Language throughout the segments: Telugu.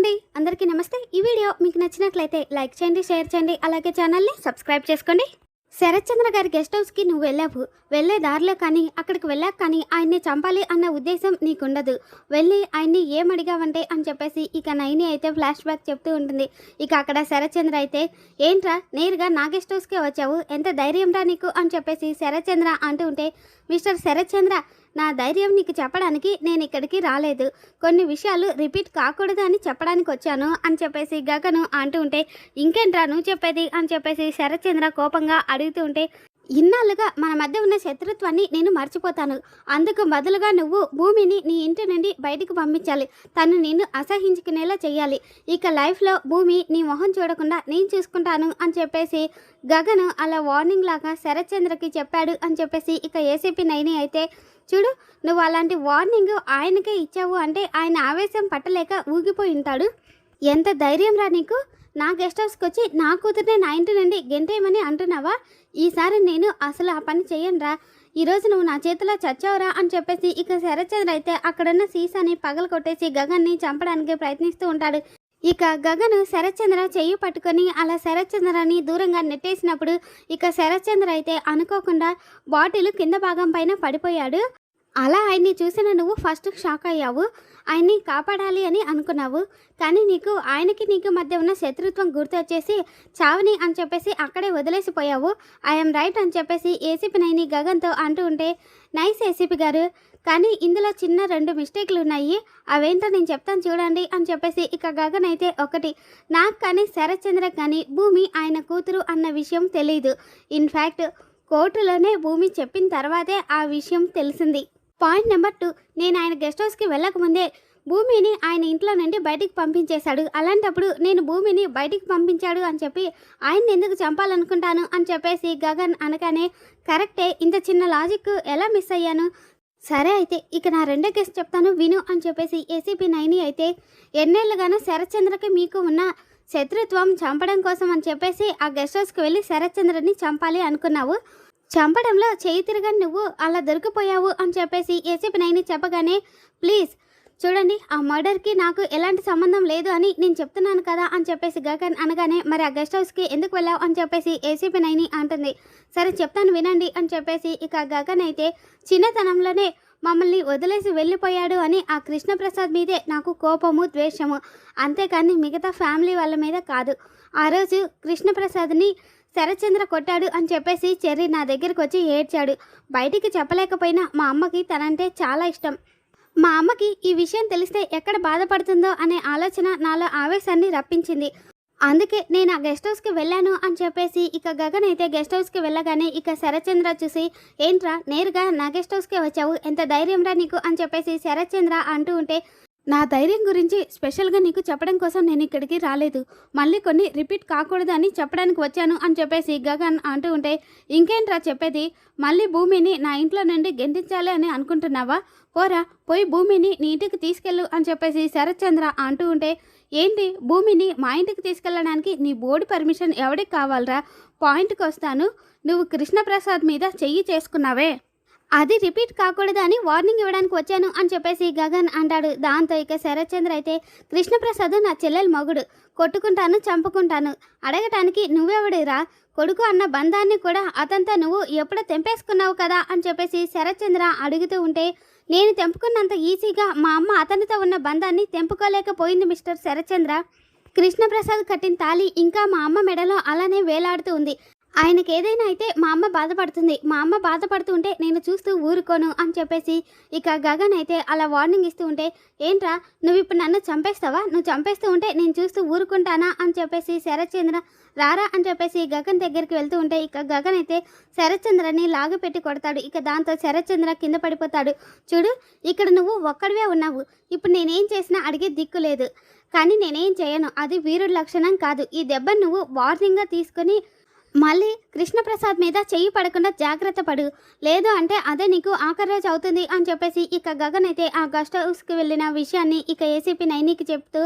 అండి అందరికీ నమస్తే. ఈ వీడియో మీకు నచ్చినట్లయితే లైక్ చేయండి షేర్ చేయండి అలాగే ఛానల్ని సబ్స్క్రైబ్ చేసుకోండి. శరత్చంద్ర గారి గెస్ట్ హౌస్కి నువ్వు వెళ్ళావు. వెళ్ళే దారిలో కానీ అక్కడికి వెళ్ళాక కానీ ఆయన్ని చంపాలి అన్న ఉద్దేశం నీకుండదు. వెళ్ళి ఆయన్ని ఏమడిగావంటే అని చెప్పేసి ఇక నైని అయితే ఫ్లాష్ బ్యాక్ చెప్తూ ఉంటుంది. ఇక అక్కడ శరత్చంద్ర అయితే ఏంట్రా నేరుగా నా గెస్ట్ హౌస్కే వచ్చావు? ఎంత ధైర్యం రా నీకు? అని చెప్పేసి శరత్చంద్ర అంటూ ఉంటే మిస్టర్ శరత్చంద్ర నా ధైర్యం నీకు చెప్పడానికి నేను ఇక్కడికి రాలేదు. కొన్ని విషయాలు రిపీట్ కాకూడదు అని చెప్పడానికి వచ్చాను అని చెప్పేసి గగను అంటూ ఉంటే ఇంకేంట్రా నువ్వు చెప్పేది? అని చెప్పేసి శరత్చంద్ర కోపంగా అడుగుతూ ఉంటే ఇన్నాళ్ళుగా మన మధ్య ఉన్న శత్రుత్వాన్ని నేను మర్చిపోతాను. అందుకు బదులుగా నువ్వు భూమిని నీ ఇంటి నుండి బయటకు పంపించాలి. తను నిన్ను అసహించుకునేలా చేయాలి ఇక లైఫ్లో భూమి నీ మొహం చూడకుండా నేను చూసుకుంటాను అని చెప్పేసి గగను అలా వార్నింగ్ లాగా శరత్చంద్రకి చెప్పాడు అని చెప్పేసి ఇక ఏసీపీ నైని అయితే చూడు నువ్వు అలాంటి వార్నింగ్ ఆయనకే ఇచ్చావు అంటే ఆయన ఆవేశం పట్టలేక ఊగిపోయి ఉంటాడు. ఎంత ధైర్యం రా నీకు. నా గెస్ట్ హౌస్కి వచ్చి నా కూతుర్నే నా ఇంటి నుండి గెంటేయమని అంటున్నావా? ఈసారి నేను అసలు ఆ పని చేయనురా ఈరోజు నువ్వు నా చేతిలో చచ్చావురా అని చెప్పేసి ఇక శరత్చంద్ర అయితే అక్కడున్న సీసాని పగలు కొట్టేసి గగన్ని చంపడానికి ప్రయత్నిస్తూ ఉంటాడు. ఇక గగను శరత్చంద్ర చెయ్యి పట్టుకొని అలా శరత్చంద్రని దూరంగా నెట్టేసినప్పుడు ఇక శరత్చంద్ర అయితే అనుకోకుండా బాటిల్ కింద భాగం పైన పడిపోయాడు. అలా ఆయన్ని చూసిన నువ్వు ఫస్ట్ షాక్ అయ్యావు. ఆయన్ని కాపాడాలి అని అనుకున్నావు. కానీ నీకు ఆయనకి నీకు మధ్య ఉన్న శత్రుత్వం గుర్తొచ్చేసి చావని అని చెప్పేసి అక్కడే వదిలేసిపోయావు ఐఎమ్ రైట్ అని చెప్పేసి ఏసీపీ నైని గగన్తో అంటూ ఉంటే నైస్ ఏసీపీ గారు కానీ ఇందులో చిన్న రెండు మిస్టేక్లు ఉన్నాయి. అవేంటో నేను చెప్తాను చూడండి అని చెప్పేసి ఇక గగన్ అయితే ఒకటి నాకు కానీ శరత్చంద్ర కానీ భూమి ఆయన కూతురు అన్న విషయం తెలియదు ఇన్ఫ్యాక్ట్ కోర్టులోనే భూమి చెప్పిన తర్వాతే ఆ విషయం తెలిసింది. పాయింట్ నెంబర్ టూ నేను ఆయన గెస్ట్ హౌస్కి వెళ్ళకముందే భూమిని ఆయన ఇంట్లో నుండి బయటికి పంపించేశాడు. అలాంటప్పుడు నేను భూమిని బయటికి పంపించాడు అని చెప్పి ఆయన్ని ఎందుకు చంపాలనుకుంటాను అని చెప్పేసి గగన్ అనగానే కరెక్టే ఇంత చిన్న లాజిక్ ఎలా మిస్ అయ్యాను? సరే అయితే ఇక నా రెండో కేసు చెప్తాను విను అని చెప్పేసి ఏసీపీ నైని అయితే ఎన్నేళ్ళుగానో శరత్చంద్రకి మీకు ఉన్న శత్రుత్వం చంపడం కోసం అని చెప్పేసి ఆ గెస్ట్ హౌస్కి వెళ్ళి శరత్చంద్రని చంపాలి అనుకున్నావు. చంపడంలో చేయి తిరగని నువ్వు అలా దొరికిపోయావు అని చెప్పేసి ఏసీపీ నైని చెప్పగానే ప్లీజ్ చూడండి ఆ మర్డర్కి నాకు ఎలాంటి సంబంధం లేదు అని నేను చెప్తున్నాను కదా అని చెప్పేసి గగన్ అనగానే మరి ఆ గెస్ట్ హౌస్కి ఎందుకు వెళ్ళావు? అని చెప్పేసి ఏసీపీ నైని అంటుంది. సరే చెప్తాను వినండి అని చెప్పేసి ఇక గగన్ అయితే చిన్నతనంలోనే మమ్మల్ని వదిలేసి వెళ్ళిపోయాడు అని ఆ కృష్ణప్రసాద్ మీదే నాకు కోపము ద్వేషము. అంతేకాని మిగతా ఫ్యామిలీ వాళ్ళ మీద కాదు. ఆ రోజు కృష్ణప్రసాద్ని శరచంద్ర కొట్టాడు అని చెప్పేసి చెర్రి నా దగ్గరికి వచ్చి ఏడ్చాడు. బయటికి చెప్పలేకపోయినా మా అమ్మకి తనంటే చాలా ఇష్టం. మా అమ్మకి ఈ విషయం తెలిస్తే ఎక్కడ బాధపడుతుందో అనే ఆలోచన నాలో ఆవేశాన్ని రప్పించింది. అందుకే నేను ఆ గెస్ట్ హౌస్కి వెళ్ళాను అని చెప్పేసి ఇక గగన్ అయితే గెస్ట్ హౌస్కి వెళ్ళగానే ఇక శరచంద్ర చూసి ఏంట్రా నేరుగా నా గెస్ట్ హౌస్కే వచ్చావు? ఎంత ధైర్యంరా నీకు? అని చెప్పేసి శరచంద్ర అంటూ ఉంటే నా ధైర్యం గురించి స్పెషల్గా నీకు చెప్పడం కోసం నేను ఇక్కడికి రాలేదు. మళ్ళీ కొన్ని రిపీట్ కాకూడదు అని చెప్పడానికి వచ్చాను అని చెప్పేసి గగన్ అంటూ ఉంటే ఇంకేంట్రా చెప్పేది? మళ్ళీ భూమిని నా ఇంట్లో నుండి గెంటించాలి అని అనుకుంటున్నావా? పోరా పోయి భూమిని నీ ఇంటికి తీసుకెళ్ళు అని చెప్పేసి శరత్చంద్ర అంటూ ఉంటే ఏంటి? భూమిని మా ఇంటికి తీసుకెళ్ళడానికి నీ బోర్డు పర్మిషన్ ఎవడికి కావాలరా? పాయింట్కి వస్తాను నువ్వు కృష్ణప్రసాద్ మీద చెయ్యి చేసుకున్నావే. అది రిపీట్ కాకూడదు అని వార్నింగ్ ఇవ్వడానికి వచ్చాను అని చెప్పేసి గగన్ అంటాడు. దాంతో ఇక శరత్చంద్ర అయితే కృష్ణప్రసాద్ నా చెల్లెలు మగుడు కొట్టుకుంటాను చంపుకుంటాను. అడగటానికి నువ్వెవడురా? కొడుకు అన్న బంధాన్ని కూడా అతనితో నువ్వు ఎప్పుడో తెంపేసుకున్నావు కదా? అని చెప్పేసి శరత్చంద్ర అడుగుతూ ఉంటే నేను తెంపుకున్నంత ఈజీగా మా అమ్మ అతనితో ఉన్న బంధాన్ని తెంపుకోలేకపోయింది మిస్టర్ శరత్చంద్ర. కృష్ణప్రసాద్ కట్టిన తాళి ఇంకా మా అమ్మ మెడలో అలానే వేలాడుతూ ఉంది. ఆయనకి ఏదైనా అయితే మా అమ్మ బాధపడుతుంది. మా అమ్మ బాధపడుతూ ఉంటే నేను చూస్తూ ఊరుకోను అని చెప్పేసి ఇక గగన్ అయితే అలా వార్నింగ్ ఇస్తూ ఉంటే ఏంట్రా నువ్వు ఇప్పుడు నన్ను చంపేస్తావా? నువ్వు చంపేస్తూ ఉంటే నేను చూస్తూ ఊరుకుంటానా? అని చెప్పేసి శరత్చంద్ర రారా అని చెప్పేసి గగన్ దగ్గరికి వెళ్తూ ఉంటే ఇక గగన్ అయితే శరత్చంద్రని లాగపెట్టి కొడతాడు. ఇక దాంతో శరత్చంద్ర కింద పడిపోతాడు. చూడు ఇక్కడ నువ్వు ఒక్కడివే ఉన్నావు. ఇప్పుడు నేనేం చేసినా అడిగే దిక్కు లేదు. కానీ నేనేం చేయను. అది వీరుడి లక్షణం కాదు. ఈ దెబ్బ నువ్వు వార్నింగ్గా తీసుకొని మళ్ళీ కృష్ణప్రసాద్ మీద చెయ్యి పడకుండా జాగ్రత్త పడు. లేదు అంటే అదే నీకు ఆఖరి రోజు అవుతుంది అని చెప్పేసి ఇక గగన్ అయితే ఆ గెస్ట్ హౌస్కి వెళ్ళిన విషయాన్ని ఇక ఏసీపీ నైనికి చెప్తూ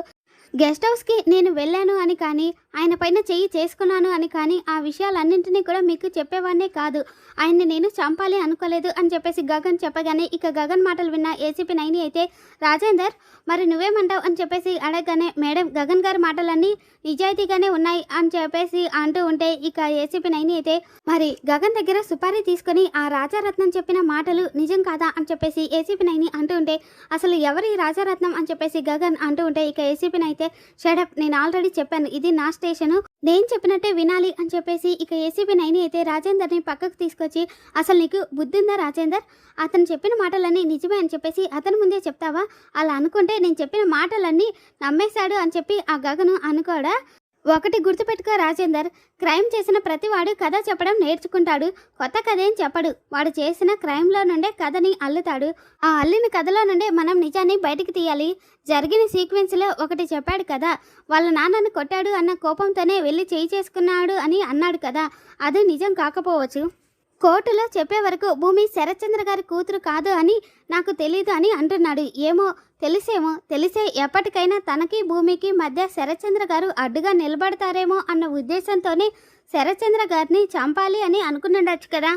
గెస్ట్ హౌస్కి నేను వెళ్ళాను అని కానీ ఆయన పైన చెయ్యి చేసుకున్నాను అని కానీ ఆ విషయాలన్నింటినీ కూడా మీకు చెప్పేవాడినే కాదు. ఆయన్ని నేను చంపాలి అనుకోలేదు అని చెప్పేసి గగన్ చెప్పగానే ఇక గగన్ మాటలు విన్న ఏసీపీ నైని అయితే రాజేందర్ మరి నువ్వేమంటావు? అని చెప్పేసి అడగగానే మేడం గగన్ గారి మాటలన్నీ నిజాయితీగానే ఉన్నాయి అని చెప్పేసి అంటూ ఉంటే ఇక ఏసీపీ నైని అయితే మరి గగన్ దగ్గర సుపారీ తీసుకొని ఆ రాజారత్నం చెప్పిన మాటలు నిజం కాదా? అని చెప్పేసి ఏసీపీ నైని అంటూ ఉంటే అసలు ఎవరి రాజారత్నం? అని చెప్పేసి గగన్ అంటూ ఉంటే ఇక ఏసీపీని అయితే షడప్ నేను ఆల్రెడీ చెప్పాను ఇది నా స్టేషను. నేను చెప్పినట్టే వినాలి అని చెప్పేసి ఇక ఏసీబీ నైని అయితే రాజేందర్ని పక్కకు తీసుకొచ్చి అసలు నీకు బుద్ధి ఉందా రాజేందర్? అతను చెప్పిన మాటలన్నీ నిజమే అని చెప్పేసి అతని ముందే చెప్తావా? అలా అనుకుంటే నేను చెప్పిన మాటలన్నీ నమ్మేశాడు అని చెప్పి ఆ గగను అనుకోడా? ఒకటి గుర్తుపెట్టుకో రాజేందర్. క్రైమ్ చేసిన ప్రతివాడు కథ చెప్పడం నేర్చుకుంటాడు. కొత్త కథ ఏం చెప్పడు. వాడు చేసిన క్రైమ్లో నుండే కథని అల్లుతాడు. ఆ అల్లిన కథలో నుండే మనం నిజాన్ని బయటికి తీయాలి. జరిగిన సీక్వెన్స్లో ఒకటి చెప్పాడు కదా. వాళ్ళ నాన్నను కొట్టాడు అన్న కోపంతోనే వెళ్ళి చేయి చేసుకున్నాడు అని అన్నాడు కదా. అది నిజం కాకపోవచ్చు. కోర్టులో చెప్పే వరకు భూమి శరత్చంద్ర గారి కూతురు కాదు అని నాకు తెలియదు అని అంటున్నాడు. ఏమో తెలిసేమో తెలిసే ఎప్పటికైనా తనకి భూమికి మధ్య శరత్చంద్ర గారు అడ్డుగా నిలబడతారేమో అన్న ఉద్దేశంతోనే శరత్చంద్ర గారిని చంపాలి అని అనుకునుండొచ్చు కదా.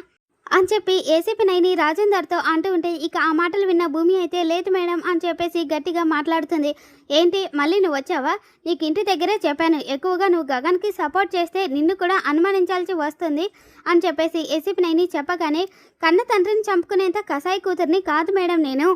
అని చెప్పి ఏసీపీ నైని రాజేందర్తో అంటూ ఉంటే ఇక ఆ మాటలు విన్న భూమి అయితే లేదు మేడం అని చెప్పేసి గట్టిగా మాట్లాడుతుంది. ఏంటి మళ్ళీ నువ్వు వచ్చావా? నీకు ఇంటి దగ్గరే చెప్పాను. ఎక్కువగా నువ్వు గగన్కి సపోర్ట్ చేస్తే నిన్ను కూడా అనుమానించాల్సి వస్తుంది అని చెప్పేసి ఏసీపీ నైని చెప్పగానే కన్న తండ్రిని చంపుకునేంత కసాయి కూతుర్ని కాదు మేడం నేను.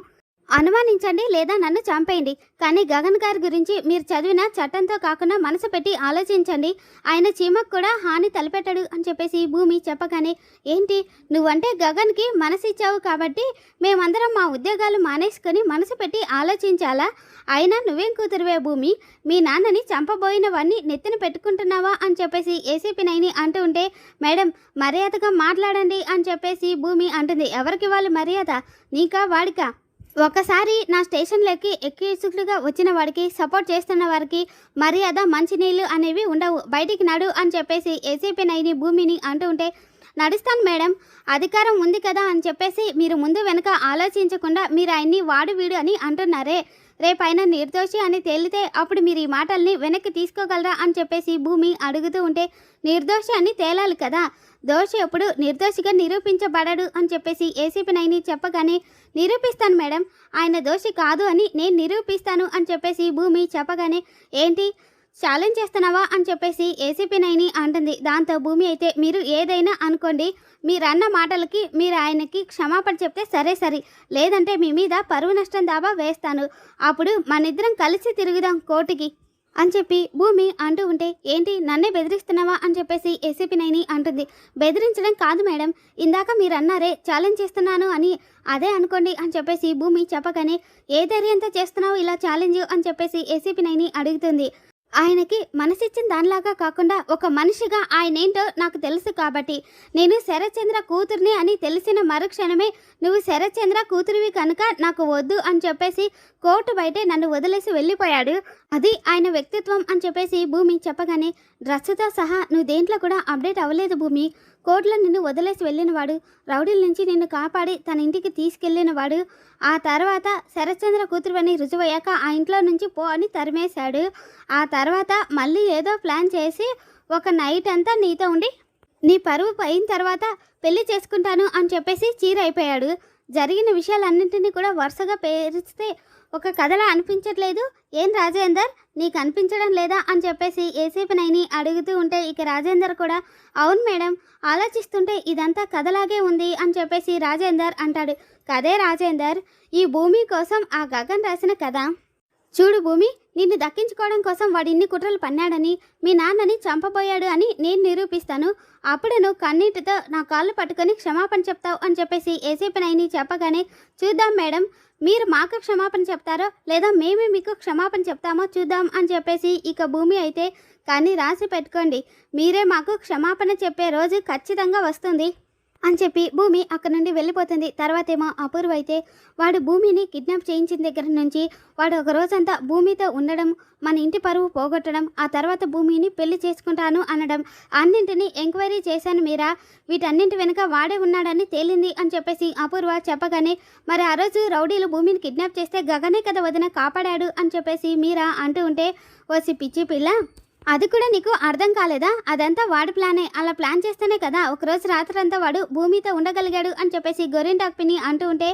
అనుమానించండి లేదా నన్ను చంపేయండి. కానీ గగన్ గారి గురించి మీరు చదివిన చట్టంతో కాకుండా మనసు పెట్టి ఆలోచించండి. ఆయన చీమకు కూడా హాని తలపెట్టాడు అని చెప్పేసి భూమి చెప్పగానే ఏంటి? నువ్వంటే గగన్కి మనసు ఇచ్చావు కాబట్టి మేమందరం మా ఉద్యోగాలు మానేసుకొని మనసు పెట్టి ఆలోచించాలా? అయినా నువ్వేం కూతురువే భూమి? మీ నాన్నని చంపబోయినవన్నీ నెత్తిన పెట్టుకుంటున్నావా? అని చెప్పేసి ఏసీపీ నైని అంటూ ఉంటే మేడం మర్యాదగా మాట్లాడండి అని చెప్పేసి భూమి అంటుంది. ఎవరికి వాళ్ళు మర్యాద? నీకా వాడికా? ఒకసారి నా స్టేషన్లోకి ఎక్కిసుకులుగా వచ్చిన వాడికి సపోర్ట్ చేస్తున్న వారికి మర్యాద మంచినీళ్ళు అనేవి ఉండవు. బయటికి నడు అని చెప్పేసి ఏసీపీ నైని భూమిని అంటూ ఉంటే నడుస్తాను మేడం అధికారం ఉంది కదా అని చెప్పేసి మీరు ముందు వెనుక ఆలోచించకుండా మీరు ఆయన్ని వాడు వీడు అని అంటున్నారే. రేపైన నిర్దోషి అని తేలితే అప్పుడు మీరు ఈ మాటల్ని వెనక్కి తీసుకోగలరా అని చెప్పేసి భూమి అడుగుతూ ఉంటే నిర్దోషి అని తేలాలి కదా. దోషి ఎప్పుడు నిర్దోషిగా నిరూపించబడడు అని చెప్పేసి ఏసీపీ నైని చెప్పగానే నిరూపిస్తాను మేడం. ఆయన దోషి కాదు అని నేను నిరూపిస్తాను అని చెప్పేసి భూమి చెప్పగానే ఏంటి? ఛాలెంజ్ చేస్తున్నావా? అని చెప్పేసి ఏసీపీ నైని అంటుంది. దాంతో భూమి అయితే మీరు ఏదైనా అనుకోండి. మీరన్న మాటలకి మీరు ఆయనకి క్షమాపణ చెప్తే సరే సరే. లేదంటే మీ మీద పరువు నష్టం దాబా వేస్తాను. అప్పుడు మనిద్దరం కలిసి తిరుగుదాం కోర్టుకి అని చెప్పి భూమి అంటూ ఉంటే ఏంటి నన్నే బెదిరిస్తున్నావా? అని చెప్పేసి ఏసీపీ నైని అంటుంది. బెదిరించడం కాదు మేడం. ఇందాక మీరు అన్నారే ఛాలెంజ్ చేస్తున్నాను అని అదే అనుకోండి అని చెప్పేసి భూమి చెప్పగానే ఏ ధైర్యంతో చేస్తున్నావు ఇలా ఛాలెంజ్ అని చెప్పేసి ఏసీపీ నైని అడుగుతుంది. ఆయనకి మనసిచ్చిన దానిలాగా కాకుండా ఒక మనిషిగా ఆయన ఏంటో నాకు తెలుసు కాబట్టి నేను శరత్చంద్ర కూతుర్ని అని తెలిసిన మరుక్షణమే నువ్వు శరత్చంద్ర కూతురివి కనుక నాకు వద్దు అని చెప్పేసి కోర్టు బయటే నన్ను వదిలేసి వెళ్ళిపోయాడు. అది ఆయన వ్యక్తిత్వం అని చెప్పేసి భూమి చెప్పగానే డ్రెస్సుతో సహా నువ్వు దేంట్లో కూడా అప్డేట్ అవ్వలేదు భూమి. కోర్టులో నిన్ను వదిలేసి వెళ్ళినవాడు రౌడీల నుంచి నిన్ను కాపాడి తన ఇంటికి తీసుకెళ్ళినవాడు. ఆ తర్వాత శరత్చంద్ర కూతురువని రుజువయ్యాక ఆ ఇంట్లో నుంచి పో అని తరిమేశాడు. ఆ తర్వాత మళ్ళీ ఏదో ప్లాన్ చేసి ఒక నైట్ అంతా నీతో ఉండి నీ పరువు పోయిన తర్వాత పెళ్ళి చేసుకుంటాను అని చెప్పేసి చీరైపోయాడు. జరిగిన విషయాలన్నింటినీ కూడా వరుసగా పేరిస్తే ఒక కథలా అనిపించట్లేదు. ఏం రాజేందర్? నీకు అనిపించడం లేదా? అని చెప్పేసి ఏసేపు నైని అడుగుతూ ఉంటే ఇక రాజేందర్ కూడా అవును మేడం ఆలోచిస్తుంటే ఇదంతా కథలాగే ఉంది అని చెప్పేసి రాజేందర్ అంటాడు. కదే రాజేందర్ ఈ భూమి కోసం ఆ గగన్ రాసిన కథ. చూడు భూమి నిన్ను దక్కించుకోవడం కోసం వాడు ఇన్ని కుట్రలు పన్నాడని మీ నాన్నని చంపబోయాడు అని నేను నిరూపిస్తాను. అప్పుడు నువ్వు కన్నీటితో నా కాళ్ళు పట్టుకొని క్షమాపణ చెప్తావు అని చెప్పేసి ఏసీపీ నైని చెప్పగానే చూద్దాం మేడం మీరు మాకు క్షమాపణ చెప్తారో లేదా మేమే మీకు క్షమాపణ చెప్తామో చూద్దాం అని చెప్పేసి ఇక భూమి అయితే కానీ రాసి పెట్టుకోండి. మీరే మాకు క్షమాపణ చెప్పే రోజు ఖచ్చితంగా వస్తుంది. అని చెప్పి భూమి అక్కడ నుండి వెళ్ళిపోతుంది. తర్వాత ఏమో అపూర్వ అయితే వాడు భూమిని కిడ్నాప్ చేయించిన దగ్గర నుంచి వాడు ఒక రోజంతా భూమితో ఉండడం మన ఇంటి పరువు పోగొట్టడం ఆ తర్వాత భూమిని పెళ్ళి చేసుకుంటాను అనడం అన్నింటినీ ఎంక్వైరీ చేశాను మీరా? వీటన్నింటి వెనుక వాడే ఉన్నాడని తేలింది అని చెప్పేసి అపూర్వ చెప్పగానే మరి ఆ రోజు రౌడీలు భూమిని కిడ్నాప్ చేస్తే గగనే కదా వదిన కాపాడాడు అని చెప్పేసి మీరా అంటూ ఉంటే ఓసి పిచ్చి పిల్ల! అది కూడా నీకు అర్థం కాలేదా? అదంతా వాడి ప్లానే. అలా ప్లాన్ చేస్తేనే కదా ఒకరోజు రాత్రంతా వాడు భూమితో ఉండగలిగాడు అని చెప్పేసి గొరింటాక్ పిన్ని అంటూ ఉంటే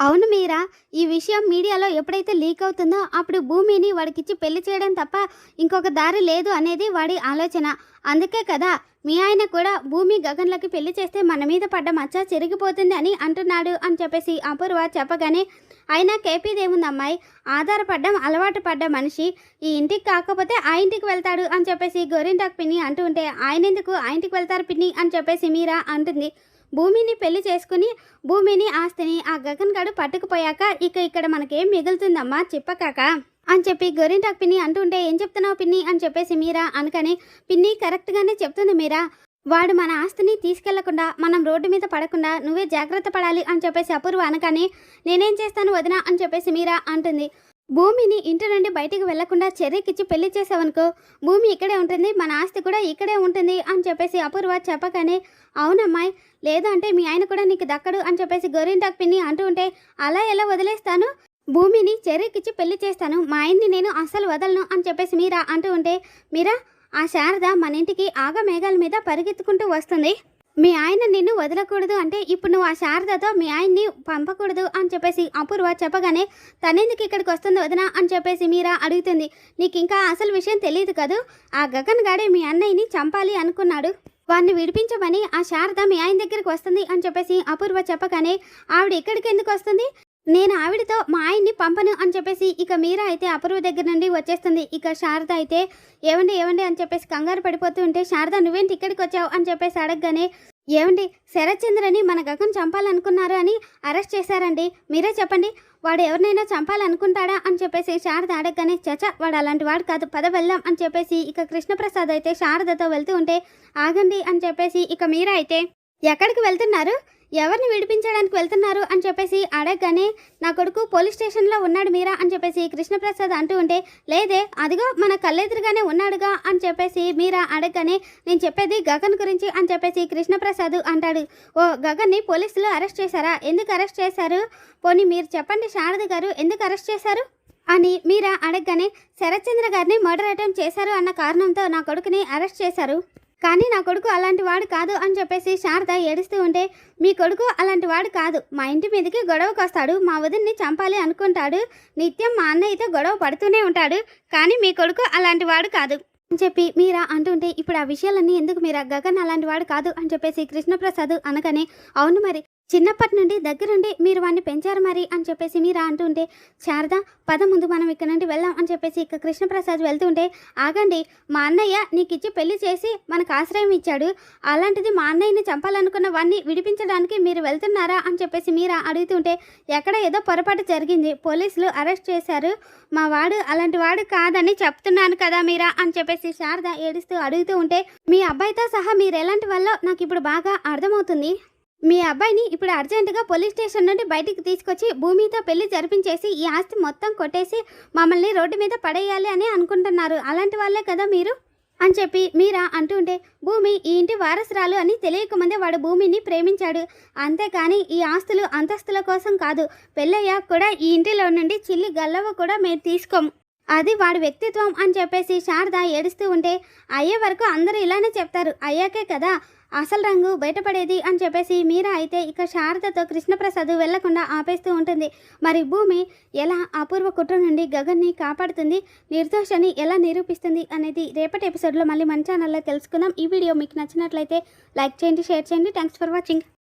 అవును మీరా ఈ విషయం మీడియాలో ఎప్పుడైతే లీక్ అవుతుందో అప్పుడు భూమిని వాడికిచ్చి పెళ్ళి చేయడం తప్ప ఇంకొక దారి లేదు అనేది వాడి ఆలోచన. అందుకే కదా మీ ఆయన కూడా భూమి గగన్లకి పెళ్ళి చేస్తే మన మీద పడ్డ మచ్చ చెరిగిపోతుంది అని అంటున్నాడు అని చెప్పేసి అపూర్వ చెప్పగానే అయినా కేపీదేముంది అమ్మాయి? ఆధారపడ్డం అలవాటు పడ్డ మనిషి ఈ ఇంటికి కాకపోతే ఆ ఇంటికి వెళ్తాడు అని చెప్పేసి గోరింటాకు పిన్ని అంటూ ఉంటే ఆయన ఎందుకు ఆ ఇంటికి వెళ్తారు పిన్ని అని చెప్పేసి మీరా అంటుంది. భూమిని పెళ్ళి చేసుకుని భూమిని ఆస్తిని ఆ గగన్ గడు పట్టుకుపోయాక ఇక ఇక్కడ మనకేం మిగులుతుందమ్మా చెప్పకాక అని చెప్పి గోరింటాక్ పిన్ని అంటుంటే ఏం చెప్తున్నావు పిన్ని? అని చెప్పేసి మీరా అనుకని పిన్ని కరెక్ట్గానే చెప్తుంది మీరా. వాడు మన ఆస్తిని తీసుకెళ్ళకుండా మనం రోడ్డు మీద పడకుండా నువ్వే జాగ్రత్త పడాలి అని చెప్పేసి అపూర్వ అనగానే నేనేం చేస్తాను వదినా? అని చెప్పేసి మీరా అంటుంది. భూమిని ఇంటి నుండి బయటికి వెళ్ళకుండా చెర్రీకిచ్చి పెళ్ళి చేసావనుకో భూమి ఇక్కడే ఉంటుంది మన ఆస్తి కూడా ఇక్కడే ఉంటుంది అని చెప్పేసి అపూర్వ చెప్పగానే అవునమ్మాయి లేదంటే మీ ఆయన కూడా నీకు దక్కడు అని చెప్పేసి గోరింటాకు పిన్ని అంటూ ఉంటే అలా ఎలా వదిలేస్తాను? భూమిని చెర్రీకిచ్చి పెళ్ళి చేస్తాను మా ఆయన్ని నేను అస్సలు వదలను అని చెప్పేసి మీరా అంటూ ఉంటే మీరా ఆ శారద మన ఇంటికి ఆగ మేఘాల మీద పరిగెత్తుకుంటూ వస్తుంది. మీ ఆయన నిన్ను వదలకూడదు అంటే ఇప్పుడు నువ్వు ఆ శారదతో మీ ఆయన్ని పంపకూడదు అని చెప్పేసి అపూర్వ చెప్పగానే తనెందుకు ఇక్కడికి వస్తుంది వదినా అని చెప్పేసి మీరా అడుగుతుంది. నీకు ఇంకా అసలు విషయం తెలియదు కదూ? ఆ గగన్ గాడే మీ అన్నయ్యని చంపాలి అనుకున్నాడు. వాడిని విడిపించమని ఆ శారద మీ ఆయన దగ్గరికి వస్తుంది అని చెప్పేసి అపూర్వ చెప్పగానే ఆవిడ ఇక్కడికి ఎందుకు వస్తుంది? నేను ఆవిడతో మా ఆయన్ని పంపను అని చెప్పేసి ఇక మీరా అయితే అపూర్వ దగ్గర నుండి వచ్చేస్తుంది. ఇక శారద అయితే ఏమండి ఏమండి అని చెప్పేసి కంగారు పడిపోతూ ఉంటే శారద నువ్వేంటి ఇక్కడికి వచ్చావు? అని చెప్పేసి అడగగానే ఏమండి శరత్చంద్రని మన గగన్ చంపాలనుకున్నారు అని అరెస్ట్ చేశారండి. మీరే చెప్పండి వాడు ఎవరినైనా చంపాలనుకుంటాడా? అని చెప్పేసి శారద అడగగానే చచ వాడు అలాంటి వాడు కాదు పద వెళ్దాం. అని చెప్పేసి ఇక కృష్ణప్రసాద్ అయితే శారదతో వెళ్తూ ఉంటే ఆగండి అని చెప్పేసి ఇక మీరా అయితే ఎక్కడికి వెళ్తున్నారు? ఎవరిని విడిపించడానికి వెళ్తున్నారు అని చెప్పేసి అడగగానే నా కొడుకు పోలీస్ స్టేషన్లో ఉన్నాడు మీరా అని చెప్పేసి కృష్ణప్రసాద్ అంటూ ఉంటే లేదే అదిగో మన కళ్ళెదురుగానే ఉన్నాడుగా అని చెప్పేసి మీరా అడగగానే నేను చెప్పేది గగన్ గురించి అని చెప్పేసి కృష్ణప్రసాద్ అంటాడు. ఓ గగన్ని పోలీసులు అరెస్ట్ చేశారా? ఎందుకు అరెస్ట్ చేశారు? పోనీ మీరు చెప్పండి శారద గారు ఎందుకు అరెస్ట్ చేశారు? అని మీరా అడగగానే శరత్చంద్ర గారిని మర్డర్ అటెంప్ట్ చేశారు అన్న కారణంతో నా కొడుకుని అరెస్ట్ చేశారు. కానీ నా కొడుకు అలాంటి వాడు కాదు అని చెప్పేసి శారద ఏడుస్తూ ఉంటే మీ కొడుకు అలాంటి వాడు కాదు. మా ఇంటి మీదకి గొడవకు వస్తాడు. మా వదిన్ని చంపాలి అనుకుంటాడు. నిత్యం మా అన్నయ్యతో గొడవ పడుతూనే ఉంటాడు. కానీ మీ కొడుకు అలాంటి వాడు కాదు. అని చెప్పి మీరా అంటుంటే ఇప్పుడు ఆ విషయాలన్నీ ఎందుకు మీరా? గగన్ అలాంటి వాడు కాదు. అని చెప్పేసి కృష్ణప్రసాద్ అనగానే అవును మరి. చిన్నప్పటి నుండి దగ్గరుండి మీరు వాడిని పెంచారు మరి అని చెప్పేసి మీరా అంటుంటే శారద పద ముందు మనం ఇక్కడ నుండి వెళ్దాం అని చెప్పేసి ఇక కృష్ణప్రసాద్ వెళ్తుంటే ఆగండి మా అన్నయ్య నీకు ఇచ్చి పెళ్ళి చేసి మనకు ఆశ్రయం ఇచ్చాడు. అలాంటిది మా అన్నయ్యని చంపాలనుకున్న వాడిని విడిపించడానికి మీరు వెళ్తున్నారా? అని చెప్పేసి మీరా అడుగుతుంటే ఎక్కడ ఏదో పొరపాటు జరిగింది. పోలీసులు అరెస్ట్ చేశారు. మా వాడు అలాంటి వాడు కాదని చెప్తున్నాను కదా మీరా అని చెప్పేసి శారద ఏడుస్తూ అడుగుతూ ఉంటే మీ అబ్బాయితో సహా మీరు ఎలాంటి వల్ల నాకు ఇప్పుడు బాగా అర్థమవుతుంది. మీ అబ్బాయిని ఇప్పుడు అర్జెంటుగా పోలీస్ స్టేషన్ నుండి బయటికి తీసుకొచ్చి భూమితో పెళ్ళి జరిపించేసి ఈ ఆస్తి మొత్తం కొట్టేసి మమ్మల్ని రోడ్డు మీద పడేయాలి అని అనుకుంటున్నారు. అలాంటి వాళ్ళే కదా మీరు? అని చెప్పి మీరా అంటుంటే భూమి ఈ ఇంటి వారసురాలు అని తెలియకముందే వాడు భూమిని ప్రేమించాడు. అంతేకాని ఈ ఆస్తులు అంతస్తుల కోసం కాదు పెళ్ళయ్యాక కూడా ఈ ఇంటిలో నుండి చిల్లి గల్లవ కూడా మేము తీసుకోము అది వాడి వ్యక్తిత్వం అని చెప్పేసి శారద ఏడుస్తూ ఉంటే అయ్యే వరకు అందరూ ఇలానే చెప్తారు. అయ్యాకే కదా అసలు రంగు బయటపడేది అని చెప్పేసి మీరా అయితే ఇక శారదతో కృష్ణప్రసాద్ వెళ్ళకుండా ఆపేస్తూ ఉంటుంది. మరి భూమి ఎలా అపూర్వ కుట్ర నుండి గగన్ని కాపాడుతుంది? నిర్దోషని ఎలా నిరూపిస్తుంది? అనేది రేపటి ఎపిసోడ్లో మళ్ళీ మన ఛానల్లో తెలుసుకుందాం. ఈ వీడియో మీకు నచ్చినట్లయితే లైక్ చేయండి షేర్ చేయండి. Thanks for watching